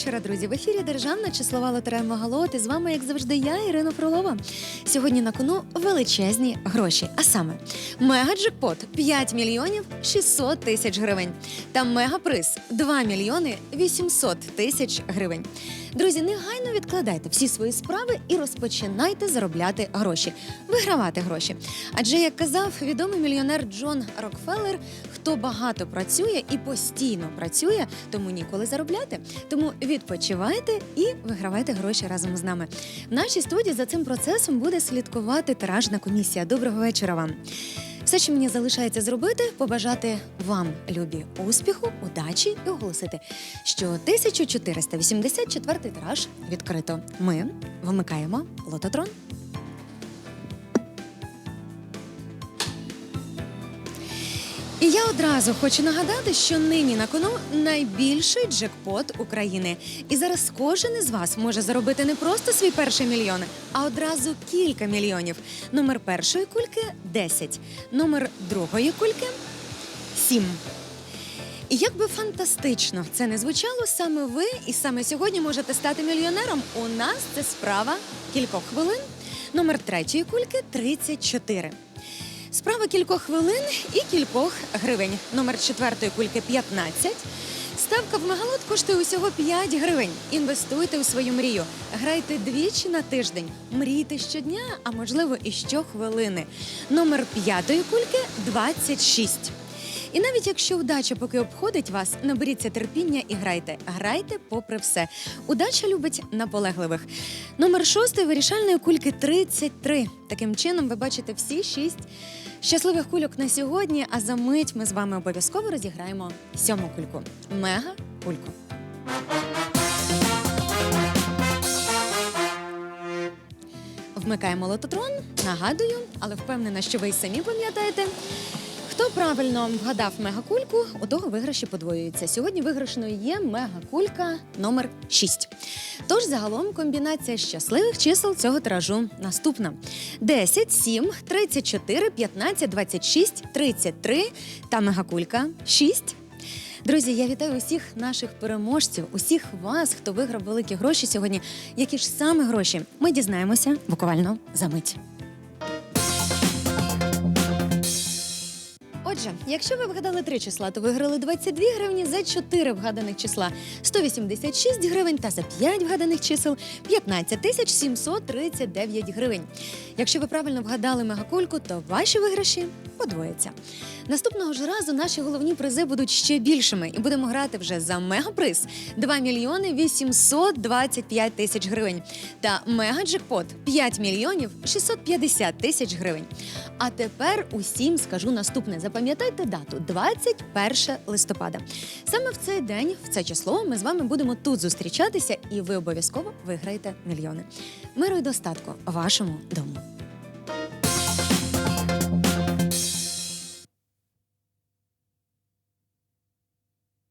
вечора, друзі. В ефірі Державна числова лотерея Магалот. І з вами, як завжди, я, Ірина Фролова. Сьогодні на кону величезні гроші. А саме мегаджекпот 5 мільйонів 600 тисяч гривень та мегаприз 2 мільйони 800 тисяч гривень. Друзі, негайно відкладайте всі свої справи і розпочинайте заробляти гроші, вигравати гроші. Адже як казав відомий мільйонер Джон Рокфеллер, хто багато працює і постійно працює, тому ніколи заробляти. Тому відпочивайте і вигравайте гроші разом з нами. В нашій студії за цим процесом буде слідкувати тиражна комісія. Доброго вечора вам. Все, що мені залишається зробити, побажати вам любі успіху, удачі і оголосити, що 1484 тираж відкрито. Ми вимикаємо лототрон. І я одразу хочу нагадати, що нині на кону найбільший джекпот України. І зараз кожен із вас може заробити не просто свій перший мільйон, а одразу кілька мільйонів. Номер першої кульки 10, номер другої кульки 7. І як би фантастично це не звучало, саме ви і саме сьогодні можете стати мільйонером. У нас це справа кількох хвилин. Номер третьої кульки 34. Справа кількох хвилин і кількох гривень. Номер четвертої кульки 15. Ставка в мегалот коштує усього 5 гривень. Інвестуйте у свою мрію. Грайте двічі на тиждень. Мрійте щодня, а можливо і щохвилини. Номер п'ятої кульки 26. І навіть якщо вдача поки обходить вас, наберіться терпіння і грайте. Грайте попри все. Удача любить наполегливих. Номер шостий вирішальної кульки 33. Таким чином, ви бачите всі шість щасливих кульок на сьогодні. А за мить ми з вами обов'язково розіграємо сьому кульку. Мега кульку. Вмикаємо лототрон. Нагадую, але впевнена, що ви й самі пам'ятаєте. Хто правильно вгадав мегакульку, у того виграші подвоюються. Сьогодні виграшною є мегакулька номер 6. Тож загалом комбінація щасливих чисел цього тиражу наступна: 10, 7, 34, 15, 26, 33 та мегакулька 6. Друзі, я вітаю усіх наших переможців, усіх вас, хто виграв великі гроші сьогодні. Які ж саме гроші? Ми дізнаємося буквально за мить. Отже, якщо ви вгадали три числа, то виграли 22 гривні за 4 вгаданих числа, 186 гривень та за 5 вгаданих чисел 15 тисяч 739 гривень. Якщо ви правильно вгадали мегакульку, то ваші виграші подвояться. Наступного ж разу наші головні призи будуть ще більшими, і будемо грати вже за мегаприз 2 мільйони 825 тисяч гривень та мегаджекпот 5 мільйонів 650 тисяч гривень. А тепер усім скажу наступне: запам'ятайте дату 21 листопада. Саме в цей день, в це число, ми з вами будемо тут зустрічатися, і ви обов'язково виграєте мільйони. Миру і достатку вашому дому.